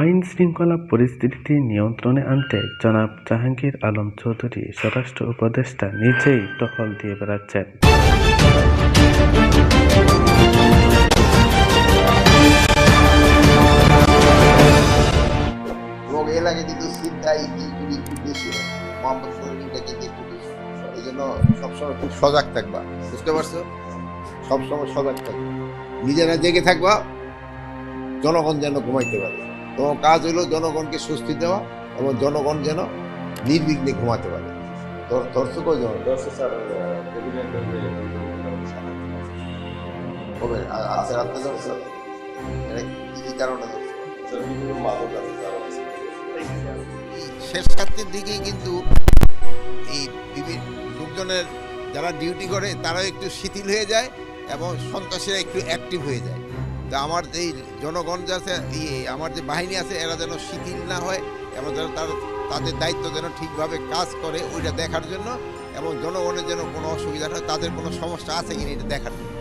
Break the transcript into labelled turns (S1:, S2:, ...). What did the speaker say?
S1: আইন শৃঙ্খলা পরিস্থিতি নিয়ন্ত্রণে আনতে জনাব জাহাঙ্গীর আলম চৌধুরী স্বরাষ্ট্র উপদেষ্টা নিজেই টহল দিয়ে বেড়াচ্ছেন।
S2: এই জন্য সবসময় খুব সজাগ থাকবা, বুঝতে পারছ? সবসময় সজাগ থাকবা। নিজেরা জেগে থাকবা, জনগণ যেন ঘুমাইতে পারে। তোমার কাজ হলো জনগণকে স্বস্তি দেওয়া এবং জনগণ যেন নির্বিঘ্নে ঘুমাতে পারে। কয়জন কবে আ- আজকে রাত্রে ধরছো এটা কি কারণে এই শেষ রাত্রের দিকেই কিন্তু এই বিভিন্ন লোকজনের যারা ডিউটি করে তারাও একটু শিথিল হয়ে যায় এবং সন্ত্রাসীরা একটু অ্যাক্টিভ হয়ে যায়। তা আমার যেই জনগণ যে আছে আমার যে বাহিনী আছে, এরা যেন শিথিল না হয় এবং যেন তার, তাদের দায়িত্ব যেন ঠিকভাবে কাজ করে, ওইটা দেখার জন্য এবং জনগণের যেন কোনো অসুবিধা হয়, তাদের কোনো সমস্যা আছে কিনা এটা দেখার জন্য।